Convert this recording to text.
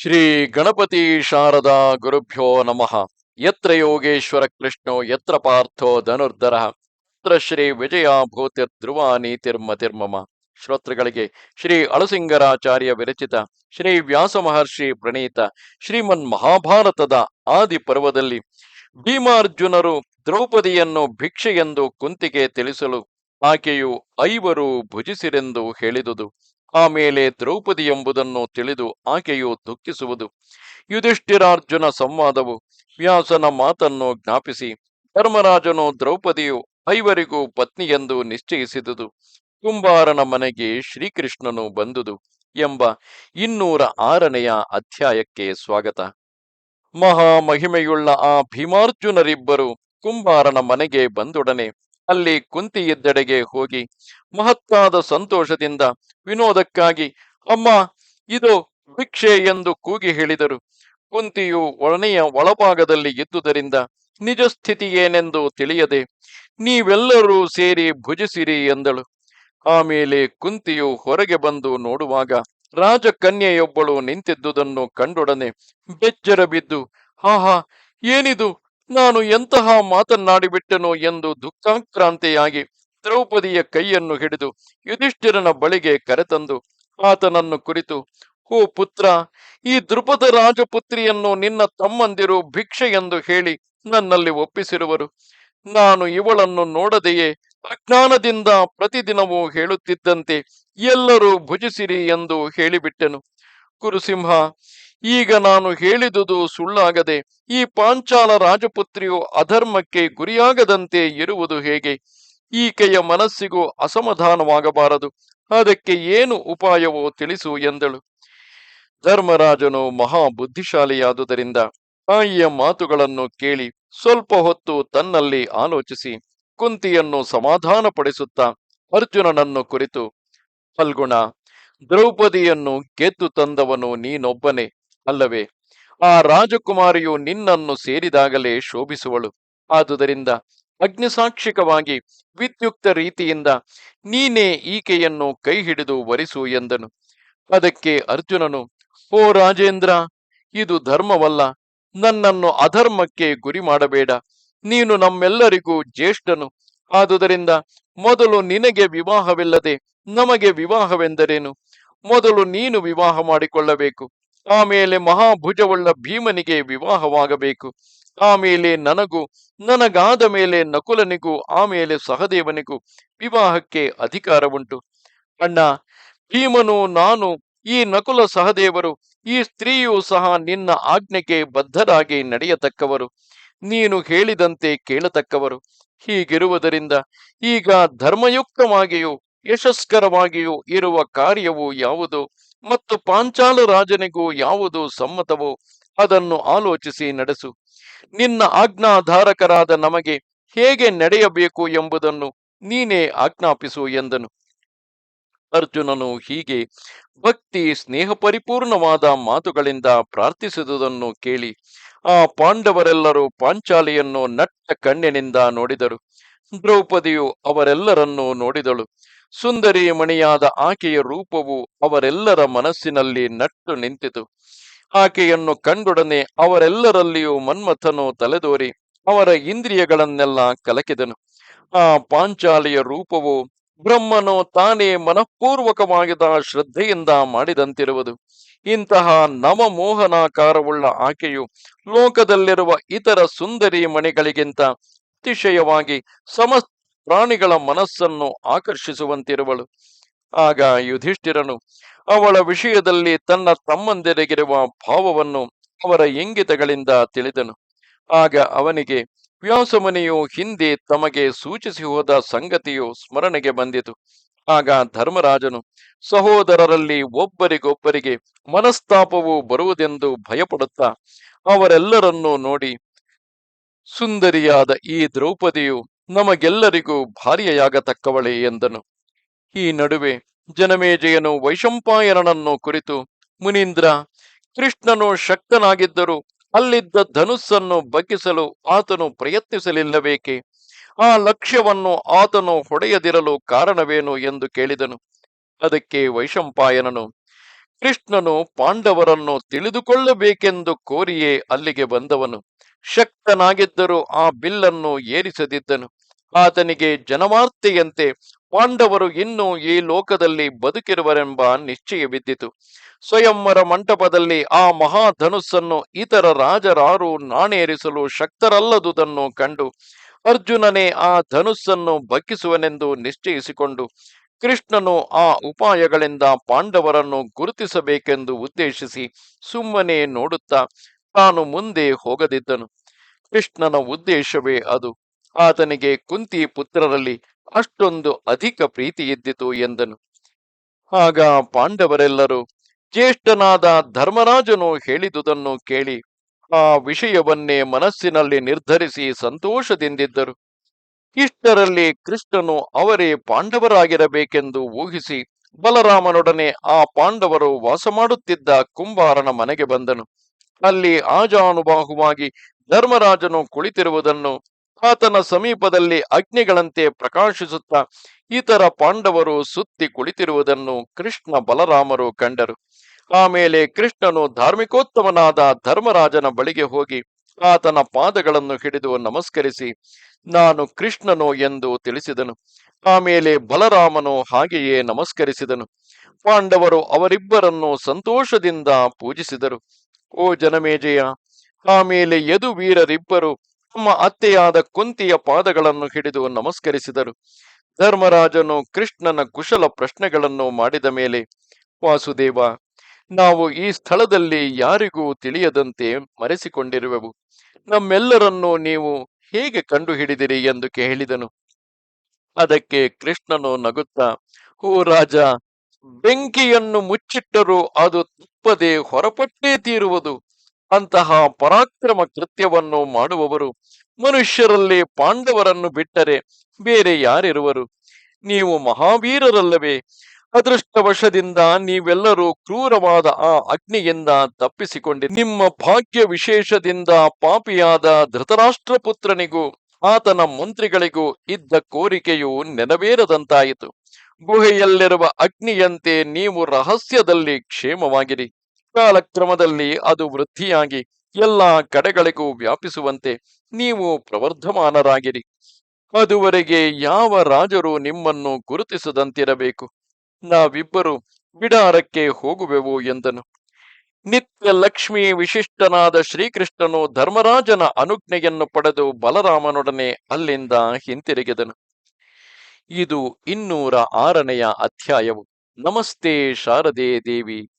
ಶ್ರೀ ಗಣಪತಿ ಶಾರದಾ ಗುರುಭ್ಯೋ ನಮಃ. ಯತ್ರ ಯೋಗೇಶ್ವರ ಕೃಷ್ಣೋ, ಯತ್ರ ಪಾರ್ಥೋ ಧನುರ್ಧರ, ಯತ್ರ ಶ್ರೀ ವಿಜಯ ಭೂತಿರ್ ಧ್ರುವ ನೀತಿರ್ಮತಿರ್ಮಮ ಶ್ರೋತೃಗಳಿಗೆ ಶ್ರೀ ಅಳಸಿಂಗರಾಚಾರ್ಯ ವಿರಚಿತ, ಶ್ರೀ ವ್ಯಾಸ ಮಹರ್ಷಿ ಪ್ರಣೀತ, ಶ್ರೀಮನ್ ಮಹಾಭಾರತದ ಆದಿ ಪರ್ವದಲ್ಲಿ ಭೀಮಾರ್ಜುನರು ದ್ರೌಪದಿಯನ್ನು ಭಿಕ್ಷೆಯೆಂದು ಕುಂತಿಗೆ ತಿಳಿಸಲು ಆಕೆಯು ಐವರು ಭುಜಿಸಿರೆಂದು ಹೇಳಿದುದು. ಆಮೇಲೆ ದ್ರೌಪದಿ ಎಂಬುದನ್ನು ತಿಳಿದು ಆಕೆಯು ದುಃಖಿಸುವುದು. ಯುಧಿಷ್ಠಿರಾರ್ಜುನ ಸಂವಾದವು ವ್ಯಾಸನ ಮಾತನ್ನು ಜ್ಞಾಪಿಸಿ, ಧರ್ಮರಾಜನು ದ್ರೌಪದಿಯು ಐವರಿಗೂ ಪತ್ನಿಯೆಂದು ನಿಶ್ಚಯಿಸಿದುದು. ಕುಂಬಾರನ ಮನೆಗೆ ಶ್ರೀಕೃಷ್ಣನು ಬಂದುದು ಎಂಬ ಇನ್ನೂರ ಆರನೆಯ ಅಧ್ಯಾಯಕ್ಕೆ ಸ್ವಾಗತ. ಮಹಾ ಮಹಿಮೆಯುಳ್ಳ ಆ ಭೀಮಾರ್ಜುನರಿಬ್ಬರು ಕುಂಬಾರನ ಮನೆಗೆ ಬಂದೊಡನೆ ಅಲ್ಲಿ ಕುಂತಿಯಿದ್ದೆಡೆಗೆ ಹೋಗಿ ಮಹತ್ತಾದ ಸಂತೋಷದಿಂದ ವಿನೋದಕ್ಕಾಗಿ, ಅಮ್ಮ, ಇದು ಭಿಕ್ಷೆ ಎಂದು ಕೂಗಿ ಹೇಳಿದರು. ಕುಂತಿಯು ಒಳನೆಯ ಒಳಭಾಗದಲ್ಲಿ ಇದ್ದುದರಿಂದ ನಿಜ ಸ್ಥಿತಿ ಏನೆಂದು ತಿಳಿಯದೆ, ನೀವೆಲ್ಲರೂ ಸೇರಿ ಭುಜಿಸಿರಿ ಎಂದಳು. ಆಮೇಲೆ ಕುಂತಿಯು ಹೊರಗೆ ಬಂದು ನೋಡುವಾಗ ರಾಜಕನ್ಯೆಯೊಬ್ಬಳು ನಿಂತಿದ್ದುದನ್ನು ಕಂಡೊಡನೆ ಬೆಚ್ಚರ ಬಿದ್ದು ಹಾಹಾ ಏನಿದು? ನಾನು ಎಂತಹ ಮಾತನ್ನಾಡಿಬಿಟ್ಟನು ಎಂದು ದುಃಖಾಕ್ರಾಂತಿಯಾಗಿ ದ್ರೌಪದಿಯ ಕೈಯನ್ನು ಹಿಡಿದು ಯುಧಿಷ್ಠಿರನ ಬಳಿಗೆ ಕರೆತಂದು ಆತನನ್ನು ಕುರಿತು ಓ ಪುತ್ರ, ಈ ದೃಪದ ರಾಜಪುತ್ರಿಯನ್ನು ನಿನ್ನ ತಮ್ಮಂದಿರು ಭಿಕ್ಷೆ ಎಂದು ಹೇಳಿ ನನ್ನಲ್ಲಿ ಒಪ್ಪಿಸಿರುವರು. ನಾನು ಇವಳನ್ನು ನೋಡದೆಯೇ ಅಜ್ಞಾನದಿಂದ ಪ್ರತಿದಿನವೂ ಹೇಳುತ್ತಿದ್ದಂತೆ ಎಲ್ಲರೂ ಭುಜಿಸಿರಿ ಎಂದು ಹೇಳಿಬಿಟ್ಟೆನು. ಕುರುಸಿಂಹ ಈಗ ನಾನು ಹೇಳಿದುದು ಸುಳ್ಳಾಗದೆ ಈ ಪಾಂಚಾಲ ರಾಜಪುತ್ರಿಯು ಅಧರ್ಮಕ್ಕೆ ಗುರಿಯಾಗದಂತೆ ಇರುವುದು ಹೇಗೆ? ಈಕೆಯ ಮನಸ್ಸಿಗೂ ಅಸಮಾಧಾನವಾಗಬಾರದು. ಅದಕ್ಕೆ ಏನು ಉಪಾಯವೋ ತಿಳಿಸು ಎಂದಳು. ಧರ್ಮರಾಜನು ಮಹಾ ಬುದ್ಧಿಶಾಲಿಯಾದುದರಿಂದ ತಾಯಿಯ ಮಾತುಗಳನ್ನು ಕೇಳಿ ಸ್ವಲ್ಪ ಹೊತ್ತು ತನ್ನಲ್ಲಿ ಆಲೋಚಿಸಿ ಕುಂತಿಯನ್ನು ಸಮಾಧಾನಪಡಿಸುತ್ತಾ ಅರ್ಜುನನನ್ನು ಕುರಿತು, ಫಲ್ಗುಣ, ದ್ರೌಪದಿಯನ್ನು ಗೆದ್ದು ತಂದವನು ನೀನೊಬ್ಬನೇ. ಅಲ್ಲವೇ? ಆ ರಾಜಕುಮಾರಿಯು ನಿನ್ನನ್ನು ಸೇರಿದಾಗಲೇ ಶೋಭಿಸುವಳು. ಆದುದರಿಂದ ಅಗ್ನಿಸಾಕ್ಷಿಕವಾಗಿ ವಿದ್ಯುಕ್ತ ರೀತಿಯಿಂದ ನೀನೇ ಈಕೆಯನ್ನು ಕೈ ಹಿಡಿದು ವರಿಸು ಎಂದನು. ಅದಕ್ಕೆ ಅರ್ಜುನನು ಓ ರಾಜೇಂದ್ರ, ಇದು ಧರ್ಮವಲ್ಲ. ನನ್ನನ್ನು ಅಧರ್ಮಕ್ಕೆ ಗುರಿ ಮಾಡಬೇಡ. ನೀನು ನಮ್ಮೆಲ್ಲರಿಗೂ ಜ್ಯೇಷ್ಠನು. ಆದುದರಿಂದ ಮೊದಲು ನಿನಗೆ ವಿವಾಹವಿಲ್ಲದೆ ನಮಗೆ ವಿವಾಹವೆಂದರೇನು? ಮೊದಲು ನೀನು ವಿವಾಹ ಮಾಡಿಕೊಳ್ಳಬೇಕು. ಆಮೇಲೆ ಮಹಾಭುಜವುಳ್ಳ ಭೀಮನಿಗೆ ವಿವಾಹವಾಗಬೇಕು. ಆಮೇಲೆ ನನಗೂ, ನನಗಾದ ಮೇಲೆ ನಕುಲನಿಗೂ ಆಮೇಲೆ ಸಹದೇವನಿಗೂ ವಿವಾಹಕ್ಕೆ ಅಧಿಕಾರವುಂಟು. ಅಣ್ಣ, ಭೀಮನು, ನಾನು, ಈ ನಕುಲ ಸಹದೇವರು, ಈ ಸ್ತ್ರೀಯೂ ಸಹ ನಿನ್ನ ಆಜ್ಞೆಗೆ ಬದ್ಧರಾಗಿ ನಡೆಯತಕ್ಕವರು. ನೀನು ಹೇಳಿದಂತೆ ಕೇಳತಕ್ಕವರು. ಹೀಗಿರುವುದರಿಂದ ಈಗ ಧರ್ಮಯುಕ್ತವಾಗಿಯೂ ಯಶಸ್ಕರವಾಗಿಯೂ ಇರುವ ಕಾರ್ಯವು ಯಾವುದು? ಮತ್ತು ಪಾಂಚಾಲ ರಾಜನಿಗೂ ಯಾವುದು ಸಮ್ಮತವೋ ಅದನ್ನು ಆಲೋಚಿಸಿ ನಡೆಸು. ನಿನ್ನ ಆಜ್ಞಾಧಾರಕರಾದ ನಮಗೆ ಹೇಗೆ ನಡೆಯಬೇಕು ಎಂಬುದನ್ನು ನೀನೇ ಆಜ್ಞಾಪಿಸು ಎಂದನು. ಅರ್ಜುನನು ಹೀಗೆ ಭಕ್ತಿ, ಸ್ನೇಹ ಪರಿಪೂರ್ಣವಾದ ಮಾತುಗಳಿಂದ ಪ್ರಾರ್ಥಿಸಿದುದನ್ನು ಕೇಳಿ ಆ ಪಾಂಡವರೆಲ್ಲರೂ ಪಾಂಚಾಲಿಯನ್ನು ನಟ್ಟ ಕಣ್ಣಿನಿಂದ ನೋಡಿದರು. ದ್ರೌಪದಿಯು ಅವರೆಲ್ಲರನ್ನೂ ನೋಡಿದಳು. ಸುಂದರಿ ಮಣಿಯಾದ ಆಕೆಯ ರೂಪವು ಅವರೆಲ್ಲರ ಮನಸ್ಸಿನಲ್ಲಿ ನಟ್ಟು ನಿಂತಿತು. ಆಕೆಯನ್ನು ಕಂಡೊಡನೆ ಅವರೆಲ್ಲರಲ್ಲಿಯೂ ಮನ್ಮಥನು ತಲೆದೋರಿ ಅವರ ಇಂದ್ರಿಯಗಳನ್ನೆಲ್ಲ ಕಲಕಿದನು. ಆ ಪಾಂಚಾಲಿಯ ರೂಪವು ಬ್ರಹ್ಮನು ತಾನೇ ಮನಃಪೂರ್ವಕವಾಗಿದ ಶ್ರದ್ಧೆಯಿಂದ ಮಾಡಿದಂತಿರುವುದು. ಇಂತಹ ನವಮೋಹನಾಕಾರವುಳ್ಳ ಆಕೆಯು ಲೋಕದಲ್ಲಿರುವ ಇತರ ಸುಂದರಿ ಮಣಿಗಳಿಗಿಂತ ಅತಿಶಯವಾಗಿ ಸಮಸ್ತ ಪ್ರಾಣಿಗಳ ಮನಸ್ಸನ್ನು ಆಕರ್ಷಿಸುವಂತಿರುವಳು. ಆಗ ಯುಧಿಷ್ಠಿರನು, ಅವಳ ವಿಷಯದಲ್ಲಿ ತನ್ನ ತಮ್ಮಂದಿರಿಗಿರುವ ಭಾವವನ್ನು ಅವರ ಇಂಗಿತಗಳಿಂದ ತಿಳಿದನು. ಆಗ ಅವನಿಗೆ, ವ್ಯಾಸಮುನಿಯು ಹಿಂದೆ ತಮಗೆ ಸೂಚಿಸಿ ಹೋದ ಸಂಗತಿಯು ಸ್ಮರಣೆಗೆ ಬಂದಿತು. ಆಗ ಧರ್ಮರಾಜನು, ಸಹೋದರರಲ್ಲಿ ಒಬ್ಬರಿಗೊಬ್ಬರಿಗೆ ಮನಸ್ತಾಪವು ಬರುವುದೆಂದು ಭಯಪಡುತ್ತಾ ಅವರೆಲ್ಲರನ್ನೂ ನೋಡಿ, ಸುಂದರಿಯಾದ ಈ ದ್ರೌಪದಿಯು ನಮಗೆಲ್ಲರಿಗೂ ಭಾರ್ಯೆಯಾಗತಕ್ಕವಳೆ ಎಂದನು. ಈ ನಡುವೆ ಜನಮೇಜಯನು ವೈಶಂಪಾಯನನನ್ನು ಕುರಿತು, ಮುನೀಂದ್ರ, ಕೃಷ್ಣನು ಶಕ್ತನಾಗಿದ್ದರೂ ಅಲ್ಲಿದ್ದ ಧನುಸ್ಸನ್ನು ಬಗ್ಗಿಸಲು ಆತನು ಪ್ರಯತ್ನಿಸಲಿಲ್ಲಬೇಕೆ ಆ ಲಕ್ಷ್ಯವನ್ನು ಆತನು ಹೊಡೆಯದಿರಲು ಕಾರಣವೇನು ಎಂದು ಕೇಳಿದನು. ಅದಕ್ಕೆ ವೈಶಂಪಾಯನನು, ಕೃಷ್ಣನು ಪಾಂಡವರನ್ನು ತಿಳಿದುಕೊಳ್ಳಬೇಕೆಂದು ಕೋರಿಯೇ ಅಲ್ಲಿಗೆ ಬಂದವನು. ಶಕ್ತನಾಗಿದ್ದರೂ ಆ ಬಿಲ್ಲನ್ನು ಏರಿಸದಿದ್ದನು. ಆತನಿಗೆ ಜನವಾರ್ತೆಯಂತೆ ಪಾಂಡವರು ಇನ್ನೂ ಈ ಲೋಕದಲ್ಲಿ ಬದುಕಿರುವರೆಂಬ ನಿಶ್ಚಯವಿದ್ದಿತು ಸ್ವಯಂವರ ಮಂಟಪದಲ್ಲಿ ಆ ಮಹಾಧನುಸ್ಸನ್ನು ಇತರ ರಾಜರಾರು ನಾಣೇರಿಸಲು ಶಕ್ತರಲ್ಲದುದನ್ನು ಕಂಡು ಅರ್ಜುನನೇ ಆ ಧನುಸ್ಸನ್ನು ಬಗ್ಗಿಸುವನೆಂದು ನಿಶ್ಚಯಿಸಿಕೊಂಡು ಕೃಷ್ಣನು ಆ ಉಪಾಯಗಳಿಂದ ಪಾಂಡವರನ್ನು ಗುರುತಿಸಬೇಕೆಂದು ಉದ್ದೇಶಿಸಿ ಸುಮ್ಮನೆ ನೋಡುತ್ತಾ ತಾನು ಮುಂದೆ ಹೋಗದಿದ್ದನು. ಕೃಷ್ಣನ ಉದ್ದೇಶವೇ ಅದು. ಆತನಿಗೆ ಕುಂತಿ ಪುತ್ರರಲ್ಲಿ ಅಷ್ಟೊಂದು ಅಧಿಕ ಪ್ರೀತಿ ಇದ್ದಿತು ಎಂದನು. ಆಗ ಪಾಂಡವರೆಲ್ಲರೂ ಜ್ಯೇಷ್ಠನಾದ ಧರ್ಮರಾಜನು ಹೇಳಿದುದನ್ನು ಕೇಳಿ ಆ ವಿಷಯವನ್ನೇ ಮನಸ್ಸಿನಲ್ಲಿ ನಿರ್ಧರಿಸಿ ಸಂತೋಷದಿಂದಿದ್ದರು. ಇಷ್ಟರಲ್ಲಿ ಕೃಷ್ಣನು ಅವರೇ ಪಾಂಡವರಾಗಿರಬೇಕೆಂದು ಊಹಿಸಿ ಬಲರಾಮನೊಡನೆ ಆ ಪಾಂಡವರು ವಾಸ ಮಾಡುತ್ತಿದ್ದ ಕುಂಬಾರನ ಮನೆಗೆ ಬಂದನು. ಅಲ್ಲಿ ಆಜಾನುಬಾಹುವಾಗಿ ಧರ್ಮರಾಜನು ಕುಳಿತಿರುವುದನ್ನು ಆತನ ಸಮೀಪದಲ್ಲಿ ಅಗ್ನಿಗಳಂತೆ ಪ್ರಕಾಶಿಸುತ್ತಾ ಇತರ ಪಾಂಡವರು ಸುತ್ತಿ ಕುಳಿತಿರುವುದನ್ನು ಕೃಷ್ಣ ಬಲರಾಮರು ಕಂಡರು. ಆಮೇಲೆ ಕೃಷ್ಣನು ಧಾರ್ಮಿಕೋತ್ತಮನಾದ ಧರ್ಮರಾಜನ ಬಳಿಗೆ ಹೋಗಿ ಆತನ ಪಾದಗಳನ್ನು ಹಿಡಿದು ನಮಸ್ಕರಿಸಿ, ನಾನು ಕೃಷ್ಣನು ಎಂದು ತಿಳಿಸಿದನು. ಆಮೇಲೆ ಬಲರಾಮನು ಹಾಗೆಯೇ ನಮಸ್ಕರಿಸಿದನು. ಪಾಂಡವರು ಅವರಿಬ್ಬರನ್ನು ಸಂತೋಷದಿಂದ ಪೂಜಿಸಿದರು. ಓ ಜನಮೇಜಯ ಆಮೇಲೆ ಯದು ವೀರರಿಬ್ಬರು ತಮ್ಮ ಅತ್ತೆಯಾದ ಕುಂತಿಯ ಪಾದಗಳನ್ನು ಹಿಡಿದು ನಮಸ್ಕರಿಸಿದರು. ಧರ್ಮರಾಜನು ಕೃಷ್ಣನ ಕುಶಲ ಪ್ರಶ್ನೆಗಳನ್ನು ಮಾಡಿದ ಮೇಲೆ, ವಾಸುದೇವ, ನಾವು ಈ ಸ್ಥಳದಲ್ಲಿ ಯಾರಿಗೂ ತಿಳಿಯದಂತೆ ಮರೆಸಿಕೊಂಡಿರುವೆವು. ನಮ್ಮೆಲ್ಲರನ್ನೂ ನೀವು ಹೇಗೆ ಕಂಡುಹಿಡಿದಿರಿ? ಎಂದು ಕೇಳಿದನು. ಅದಕ್ಕೆ ಕೃಷ್ಣನು ನಗುತ್ತಾ ಓ ರಾಜ, ಬೆಂಕಿಯನ್ನು ಮುಚ್ಚಿಟ್ಟರೂ ಅದು ತಪ್ಪದೆ ಹೊರಪಟ್ಟೇ ತೀರುವುದು. ಅಂತಹ ಪರಾಕ್ರಮ ಕೃತ್ಯವನ್ನು ಮಾಡುವವರು ಮನುಷ್ಯರಲ್ಲಿ ಪಾಂಡವರನ್ನು ಬಿಟ್ಟರೆ ಬೇರೆ ಯಾರಿರುವರು? ನೀವು ಮಹಾವೀರರಲ್ಲವೇ? ಅದೃಷ್ಟವಶದಿಂದ ನೀವೆಲ್ಲರೂ ಕ್ರೂರವಾದ ಆ ಅಗ್ನಿಯಿಂದ ತಪ್ಪಿಸಿಕೊಂಡಿ ನಿಮ್ಮ ಭಾಗ್ಯ ವಿಶೇಷದಿಂದ ಪಾಪಿಯಾದ ಧೃತರಾಷ್ಟ್ರಪುತ್ರನಿಗೂ ಆತನ ಮಂತ್ರಿಗಳಿಗೂ ಇದ್ದ ಕೋರಿಕೆಯು ನೆನವೇರದಂತಾಯಿತು ಗುಹೆಯಲ್ಲಿರುವ ಅಗ್ನಿಯಂತೆ ನೀವು ರಹಸ್ಯದಲ್ಲಿ ಕ್ಷೇಮವಾಗಿರಿ. ಕಾಲಕ್ರಮದಲ್ಲಿ ಅದು ವೃದ್ಧಿಯಾಗಿ ಎಲ್ಲ ಕಡೆಗಳಿಗೂ ವ್ಯಾಪಿಸುವಂತೆ ನೀವು ಪ್ರವರ್ಧಮಾನರಾಗಿರಿ. ಅದುವರೆಗೆ ಯಾವ ರಾಜರು ನಿಮ್ಮನ್ನು ಗುರುತಿಸದಂತಿರಬೇಕು? ನಾವಿಬ್ಬರು ಬಿಡಾರಕ್ಕೆ ಹೋಗುವೆವು ಎಂದನು. ನಿತ್ಯ ಲಕ್ಷ್ಮಿ ವಿಶಿಷ್ಟನಾದ ಶ್ರೀಕೃಷ್ಣನು ಧರ್ಮರಾಜನ ಅನುಜ್ಞೆಯನ್ನು ಪಡೆದು ಬಲರಾಮನೊಡನೆ ಅಲ್ಲಿಂದ ಹಿಂತಿರುಗಿದನು. ಇದು ಇನ್ನೂರ ಆರನೆಯ ಅಧ್ಯಾಯವು. ನಮಸ್ತೆ ಶಾರದೆ ದೇವಿ.